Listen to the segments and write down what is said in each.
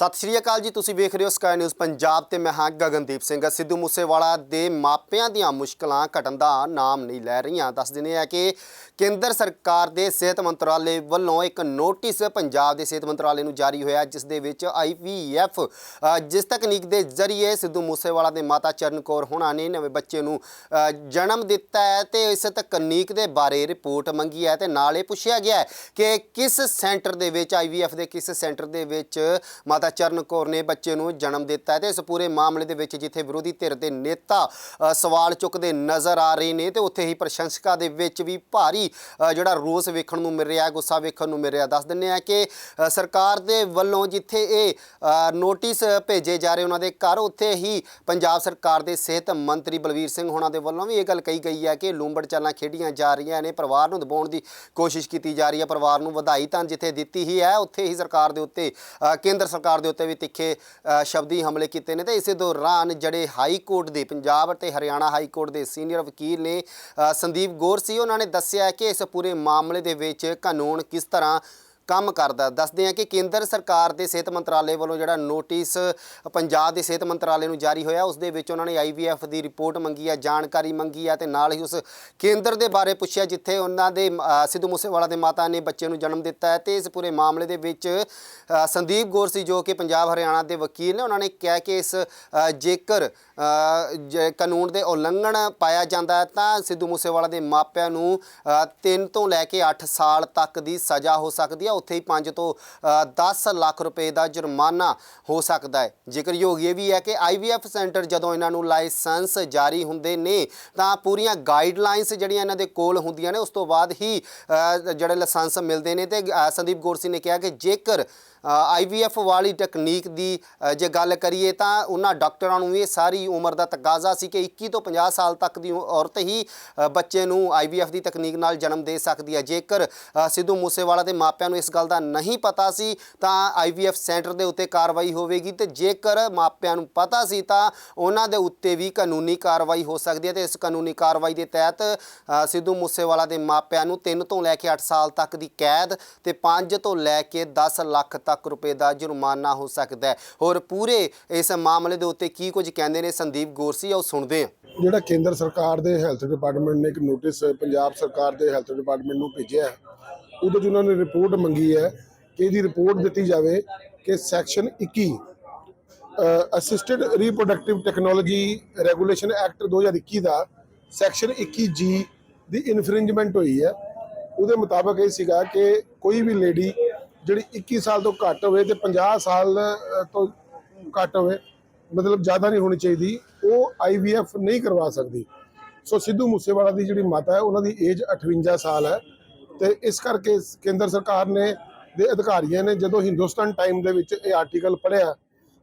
ਸਤਿ ਸ਼੍ਰੀ ਅਕਾਲ ਜੀ, ਤੁਸੀਂ ਵੇਖ ਰਹੇ ਹੋ ਸਕਾਈ ਨਿਊਜ਼ ਪੰਜਾਬ ਤੇ ਮੈਂ ਹਾਂ ਗਗਨਦੀਪ ਸਿੰਘ। ਸਿੱਧੂ ਮੂਸੇਵਾਲਾ ਦੇ ਮਾਪਿਆਂ ਦੀਆਂ ਮੁਸ਼ਕਲਾਂ ਘਟਣ ਦਾ ਨਾਮ ਨਹੀਂ ਲੈ ਰਹੀਆਂ। ਦੱਸ ਦਿੰਦੇ ਆ ਕਿ ਕੇਂਦਰ ਸਰਕਾਰ ਦੇ ਸਿਹਤ ਮੰਤਰਾਲੇ ਵੱਲੋਂ ਇੱਕ ਨੋਟਿਸ ਪੰਜਾਬ ਦੇ ਸਿਹਤ ਮੰਤਰਾਲੇ ਨੂੰ ਜਾਰੀ ਹੋਇਆ, ਜਿਸ ਦੇ ਵਿੱਚ ਆਈਵੀਐਫ ਜਿਸ ਤਕਨੀਕ ਦੇ ਜ਼ਰੀਏ ਸਿੱਧੂ ਮੂਸੇਵਾਲਾ ਦੇ ਮਾਤਾ ਚਰਨ ਕੌਰ ਹੋਣਾ ਨੇ ਨਵੇਂ ਬੱਚੇ ਨੂੰ ਜਨਮ ਦਿੱਤਾ ਹੈ ਤੇ ਇਸ ਤਕਨੀਕ ਦੇ ਬਾਰੇ ਰਿਪੋਰਟ ਮੰਗੀ ਹੈ ਤੇ ਨਾਲ ਇਹ ਪੁੱਛਿਆ ਗਿਆ ਕਿ ਕਿਸ ਸੈਂਟਰ ਦੇ ਵਿੱਚ ਆਈਵੀਐਫ ਦੇ ਕਿਸ ਸੈਂਟਰ ਦੇ ਵਿੱਚ ਮਾਤਾ ਚਰਨ ਕੌਰ ਨੇ ਬੱਚੇ ਨੂੰ ਜਨਮ ਦਿੱਤਾ ਹੈ ਤੇ ਇਸ ਪੂਰੇ ਮਾਮਲੇ ਦੇ ਵਿੱਚ ਜਿੱਥੇ ਵਿਰੋਧੀ ਧਿਰ ਦੇ ਨੇਤਾ ਸਵਾਲ ਚੁੱਕਦੇ ਨਜ਼ਰ ਆ ਰਹੇ ਨੇ ਤੇ ਉੱਥੇ ਹੀ ਪ੍ਰਸ਼ੰਸਕਾਂ ਦੇ ਵਿੱਚ ਵੀ ਭਾਰੀ ਜਿਹੜਾ ਰੋਸ ਵੇਖਣ ਨੂੰ ਮਿਲ ਰਿਹਾ ਗੁੱਸਾ ਵੇਖਣ ਨੂੰ ਮਿਲ ਰਿਹਾ ਦੱਸ ਦਿੰਦੇ ਆ ਕਿ ਸਰਕਾਰ ਦੇ ਵੱਲੋਂ ਜਿੱਥੇ ਇਹ ਨੋਟਿਸ ਭੇਜੇ ਜਾ ਰਹੇ ਉਹਨਾਂ ਦੇ ਘਰ, ਉੱਥੇ ਹੀ ਪੰਜਾਬ ਸਰਕਾਰ ਦੇ ਸਿਹਤ ਮੰਤਰੀ ਬਲਵੀਰ ਸਿੰਘ ਹੋਣਾ ਦੇ ਵੱਲੋਂ ਵੀ ਇਹ ਗੱਲ ਕਹੀ ਗਈ ਹੈ ਕਿ ਲੂੰਬੜ ਚਾਲਾਂ ਖੇਡੀਆਂ ਜਾ ਰਹੀਆਂ ਨੇ, ਪਰਿਵਾਰ ਨੂੰ ਦਬਾਉਣ ਦੀ ਕੋਸ਼ਿਸ਼ ਕੀਤੀ ਜਾ ਰਹੀ ਹੈ, ਪਰਿਵਾਰ ਨੂੰ ਵਧਾਈ ਤਾਂ ਜਿੱਥੇ ਦਿੱਤੀ ਹੀ ਹੈ, ਉੱਥੇ ਹੀ ਸਰਕਾਰ ਦੇ ਉੱਤੇ ਕੇਂਦਰ ਸਰਕਾਰ ਦੇ ਉੱਤੇ ਵੀ ਤਿੱਖੇ ਅ, ਸ਼ਬਦੀ ਹਮਲੇ ਕੀਤੇ ਨੇ ਤੇ ਇਸੇ ਦੌਰਾਨ ਜਿਹੜੇ ਹਾਈ ਕੋਰਟ ਦੇ ਪੰਜਾਬ ਅਤੇ ਹਰਿਆਣਾ ਹਾਈ ਕੋਰਟ ਦੇ ਸੀਨੀਅਰ ਵਕੀਲ ਨੇ ਅ, ਸੰਦੀਪ ਗੌਰ ਸੀ। ਉਹਨਾਂ ਨੇ ਦੱਸਿਆ ਕਿ ਇਸ ਪੂਰੇ ਮਾਮਲੇ ਦੇ ਵਿੱਚ ਕਾਨੂੰਨ ਕਿਸ ਤਰ੍ਹਾਂ ਕੰਮ ਕਰਦਾ। ਦੱਸਦੇ ਆ ਕਿ ਕੇਂਦਰ ਸਰਕਾਰ ਦੇ ਸਿਹਤ ਮੰਤਰਾਲੇ ਵੱਲੋਂ ਜਿਹੜਾ ਨੋਟਿਸ ਪੰਜਾਬ ਦੇ ਸਿਹਤ ਮੰਤਰਾਲੇ ਨੂੰ ਜਾਰੀ ਹੋਇਆ ਉਸ ਦੇ ਵਿੱਚ ਉਹਨਾਂ ਨੇ ਆਈਵੀਐਫ ਦੀ ਰਿਪੋਰਟ ਮੰਗੀ ਆ ਜਾਣਕਾਰੀ ਮੰਗੀ ਆ ਤੇ ਨਾਲ ਹੀ ਉਸ ਕੇਂਦਰ ਦੇ ਬਾਰੇ ਪੁੱਛਿਆ ਜਿੱਥੇ ਉਹਨਾਂ ਦੇ ਸਿੱਧੂ ਮੂਸੇਵਾਲਾ ਦੇ ਮਾਤਾ ਨੇ ਬੱਚੇ ਨੂੰ ਜਨਮ ਦਿੱਤਾ ਹੈ ਤੇ ਇਸ ਪੂਰੇ ਮਾਮਲੇ ਦੇ ਵਿੱਚ ਸੰਦੀਪ ਗੌਰ ਸੀ ਜੋ ਕਿ ਪੰਜਾਬ ਹਰਿਆਣਾ ਦੇ ਵਕੀਲ ਨੇ ਉਹਨਾਂ ਨੇ ਕਿਹਾ ਕਿ ਇਸ ਜੇਕਰ ਅ, ਕਾਨੂੰਨ ਦੇ ਉਲੰਘਣ ਪਾਇਆ ਜਾਂਦਾ ਹੈ ਤਾਂ ਸਿੱਧੂ ਮੂਸੇਵਾਲਾ ਦੇ ਮਾਪਿਆਂ ਨੂੰ 3 ਤੋਂ ਲੈ ਕੇ 8 ਸਾਲ ਤੱਕ ਦੀ ਸਜ਼ਾ ਹੋ ਸਕਦੀ ਹੈ। ਉੱਥੇ ਹੀ 5 ਤੋਂ ਅ, 10 ਲੱਖ ਰੁਪਏ ਦਾ ਜੁਰਮਾਨਾ ਹੋ ਸਕਦਾ ਹੈ। ਜ਼ਿਕਰਯੋਗ ਇਹ ਵੀ ਹੈ ਕਿ ਆਈਵੀਐਫ ਸੈਂਟਰ ਜਦੋਂ ਇਹਨਾਂ ਨੂੰ ਲਾਇਸੈਂਸ ਜਾਰੀ ਹੁੰਦੇ ਨੇ ਤਾਂ ਪੂਰੀਆਂ ਗਾਈਡਲਾਈਨਸ ਜਿਹੜੀਆਂ ਇਹਨਾਂ ਦੇ ਕੋਲ ਹੁੰਦੀਆਂ ਨੇ ਉਸ ਤੋਂ ਬਾਅਦ ਹੀ ਜਿਹੜੇ ਲਾਇਸੈਂਸ ਮਿਲਦੇ ਨੇ ਤੇ ਸੰਦੀਪ ਗੋਰਸੀ ਨੇ ਕਿਹਾ ਕਿ ਜੇਕਰ ਆਈਵੀਐਫ ਵਾਲੀ ਟੈਕਨੀਕ ਦੀ ਜੇ ਗੱਲ ਕਰੀਏ ਤਾਂ ਉਹਨਾਂ ਡਾਕਟਰਾਂ ਨੂੰ ਇਹ ਸਾਰੀ ਉਮਰ ਦਾ ਤਕਾਜ਼ਾ ਸੀ ਕਿ 21 ਤੋਂ 50 ਸਾਲ ਤੱਕ ਦੀ ਔਰਤ ਹੀ ਬੱਚੇ ਨੂੰ ਆਈਵੀਐਫ ਦੀ ਤਕਨੀਕ ਨਾਲ ਜਨਮ ਦੇ ਸਕਦੀ ਹੈ। ਜੇਕਰ ਸਿੱਧੂ ਮੂਸੇਵਾਲਾ ਦੇ ਮਾਪਿਆਂ ਨੂੰ ਇਸ ਗੱਲ ਦਾ ਨਹੀਂ ਪਤਾ ਸੀ, ਤਾਂ ਆਈਵੀਐਫ ਸੈਂਟਰ ਦੇ ਉੱਤੇ ਕਾਰਵਾਈ ਹੋਵੇਗੀ ਤੇ ਜੇਕਰ ਮਾਪਿਆਂ ਨੂੰ ਪਤਾ ਸੀ, ਤਾਂ ਉਹਨਾਂ ਦੇ ਉੱਤੇ ਵੀ ਕਾਨੂੰਨੀ ਕਾਰਵਾਈ ਹੋ ਸਕਦੀ ਹੈ ਤੇ ਇਸ ਕਾਨੂੰਨੀ ਕਾਰਵਾਈ ਦੇ ਤਹਿਤ ਸਿੱਧੂ ਮੂਸੇਵਾਲਾ ਦੇ ਮਾਪਿਆਂ ਨੂੰ 3 ਤੋਂ ਲੈ ਕੇ 8 ਸਾਲ ਤੱਕ ਦੀ ਕੈਦ ਤੇ 5 ਤੋਂ ਲੈ ਕੇ 10 ਲੱਖ ਤੱਕ ਰੁਪਏ ਦਾ ਜੁਰਮਾਨਾ ਹੋ ਸਕਦਾ ਹੈ। ਹੋਰ ਪੂਰੇ ਇਸ ਮਾਮਲੇ ਦੇ ਉੱਤੇ ਕੀ ਕੁਝ ਕਹਿੰਦੇ ਨੇ ਸੰਦੀਪ ਗੋਰਸੀ ਉਹ ਸੁਣਦੇ ਹਾਂ। ਜਿਹੜਾ ਕੇਂਦਰ ਸਰਕਾਰ ਦੇ ਹੈਲਥ ਡਿਪਾਰਟਮੈਂਟ ਨੇ ਇੱਕ ਨੋਟਿਸ ਪੰਜਾਬ ਸਰਕਾਰ ਦੇ ਹੈਲਥ ਡਿਪਾਰਟਮੈਂਟ ਨੂੰ ਭੇਜਿਆ ਹੈ ਉਹਦੇ 'ਚ ਉਹਨਾਂ ਨੇ ਰਿਪੋਰਟ ਮੰਗੀ ਹੈ ਕਿ ਇਹਦੀ ਰਿਪੋਰਟ ਦਿੱਤੀ ਜਾਵੇ ਕਿ section 21 assisted reproductive technology regulation act 2021 ਦਾ ਸੈਕਸ਼ਨ 21 ਜੀ ਦੀ ਇਨਫ੍ਰਿੰਜਮੈਂਟ ਹੋਈ ਹੈ। ਉਹਦੇ ਮੁਤਾਬਕ ਇਹ ਸੀਗਾ ਕਿ ਕੋਈ ਵੀ ਲੇਡੀ ਜਿਹੜੀ 21 ਸਾਲ ਤੋਂ ਘੱਟ ਹੋਵੇ ਤੇ 50 ਸਾਲ ਤੋਂ ਘੱਟ ਹੋਵੇ, ਮਤਲਬ ਜ਼ਿਆਦਾ ਨਹੀਂ ਹੋਣੀ ਚਾਹੀਦੀ, ਉਹ ਆਈਵੀਐਫ ਨਹੀਂ ਕਰਵਾ ਸਕਦੀ। ਸੋ ਸਿੱਧੂ ਮੂਸੇਵਾਲਾ ਦੀ ਜਿਹੜੀ ਮਾਤਾ ਹੈ, ਉਹਨਾਂ ਦੀ ਏਜ 58 ਸਾਲ ਹੈ। ਤੇ ਇਸ ਕਰਕੇ ਕੇਂਦਰ ਸਰਕਾਰ ਨੇ ਦੇ ਅਧਿਕਾਰੀਆਂ ਨੇ ਜਦੋਂ ਹਿੰਦੁਸਤਾਨ ਟਾਈਮ ਦੇ ਵਿੱਚ ਇਹ ਆਰਟੀਕਲ ਪੜ੍ਹਿਆ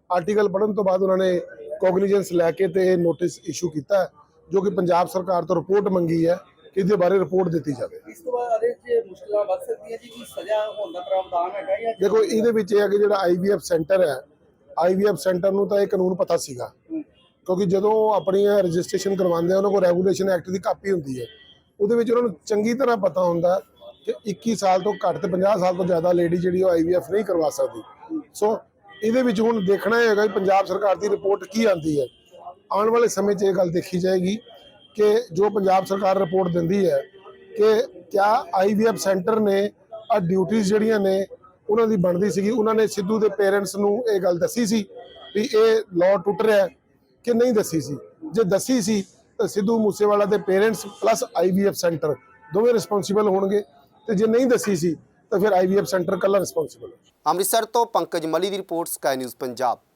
ਆਰਟੀਕਲ ਪੜ੍ਹਨ ਤੋਂ ਬਾਅਦ ਉਹਨਾਂ ਨੇ ਕੋਗਨੀਜੈਂਸ ਲੈ ਕੇ ਤੇ ਇਹ ਨੋਟਿਸ ਇਸ਼ੂ ਕੀਤਾ ਜੋ ਕਿ ਪੰਜਾਬ ਸਰਕਾਰ ਤੋਂ ਰਿਪੋਰਟ ਮੰਗੀ ਹੈ ਕਿ ਇਹਦੇ ਬਾਰੇ ਰਿਪੋਰਟ ਦਿੱਤੀ ਜਾਵੇ। ਇਸ ਤੋਂ ਬਾਅਦ ਇਹਦੇ 'ਚ ਮੁਸ਼ਕਲਾਂ ਵੱਧ ਸਕਦੀਆਂ ਜੀ ਕੋਈ ਸਜ਼ਾ ਹੋਣ ਦਾ ਪ੍ਰਾਵਧਾਨ ਹੈਗਾ ਜਾਂ ਦੇਖੋ ਇਹਦੇ ਵਿੱਚ ਇਹ ਹੈ ਕਿ ਜਿਹੜਾ ਆਈਵੀਐਫ ਸੈਂਟਰ ਹੈ ਆਈਵੀਐਫ ਸੈਂਟਰ ਨੂੰ ਤਾਂ ਇਹ ਕਾਨੂੰਨ ਪਤਾ ਸੀਗਾ। ਕਿਉਂਕਿ ਜਦੋਂ ਆਪਣੀਆਂ ਰਜਿਸਟ੍ਰੇਸ਼ਨ ਕਰਵਾਉਂਦੇ ਆ ਉਹਨਾਂ ਕੋਲ ਰੈਗੂਲੇਸ਼ਨ ਐਕਟ ਦੀ ਕਾਪੀ ਹੁੰਦੀ ਹੈ। ਉਹਦੇ ਵਿੱਚ ਉਹਨਾਂ ਨੂੰ ਚੰਗੀ ਤਰ੍ਹਾਂ ਪਤਾ ਹੁੰਦਾ ਕਿ 21 ਸਾਲ ਤੋਂ ਘੱਟ ਤੇ 50 ਸਾਲ ਤੋਂ ਜ਼ਿਆਦਾ ਲੇਡੀ ਜਿਹੜੀ ਉਹ ਆਈਵੀਐਫ ਨਹੀਂ ਕਰਵਾ ਸਕਦੀ। ਸੋ ਇਹਦੇ ਵਿੱਚ ਹੁਣ ਦੇਖਣਾ ਹੈਗਾ ਕਿ ਪੰਜਾਬ ਸਰਕਾਰ ਦੀ ਰਿਪੋਰਟ ਕੀ ਆਂਦੀ ਹੈ। ਆਉਣ ਵਾਲੇ ਸਮੇਂ 'ਚ ਇਹ ਗੱਲ ਦੇਖੀ ਜਾਏਗੀ ਕਿ ਜੋ ਪੰਜਾਬ ਸਰਕਾਰ ਰਿਪੋਰਟ ਦਿੰਦੀ ਹੈ ਕਿ ਕਿਆ ਆਈਵੀਐਫ ਸੈਂਟਰ ਨੇ ਆ ਡਿਊਟੀਆਂ ਜਿਹੜੀਆਂ ਨੇ ਉਹਨਾਂ ਦੀ ਬਣਦੀ ਸੀਗੀ। ਉਹਨਾਂ ਨੇ ਸਿੱਧੂ ਦੇ ਪੇਰੈਂਟਸ ਨੂੰ ਇਹ ਗੱਲ ਦੱਸੀ ਸੀ ਵੀ ਇਹ ਲਾਅ ਟੁੱਟ ਰਿਹਾ ਕਿ ਨਹੀਂ ਦੱਸੀ ਸੀ। ਜੇ ਦੱਸੀ ਸੀ ਤਾਂ ਸਿੱਧੂ ਮੂਸੇਵਾਲਾ ਦੇ ਪੇਰੈਂਟਸ ਪਲੱਸ ਆਈਵੀਐਫ ਸੈਂਟਰ ਦੋਵੇਂ ਰਿਸਪੌਂਸਿਬਲ ਹੋਣਗੇ। ਤੇ ਜੇ ਨਹੀਂ ਦੱਸੀ ਸੀ, ਤਾਂ ਫਿਰ ਆਈਵੀਐਫ ਸੈਂਟਰ ਕੱਲਾ ਰਿਸਪੌਂਸਿਬਲ ਹੈ। ਅੰਮ੍ਰਿਤਸਰ ਤੋਂ ਪੰਕਜ ਮਲੀ ਦੀ ਰਿਪੋਰਟ ਸਕਾਈ ਨਿਊਜ਼ ਪੰਜਾਬ।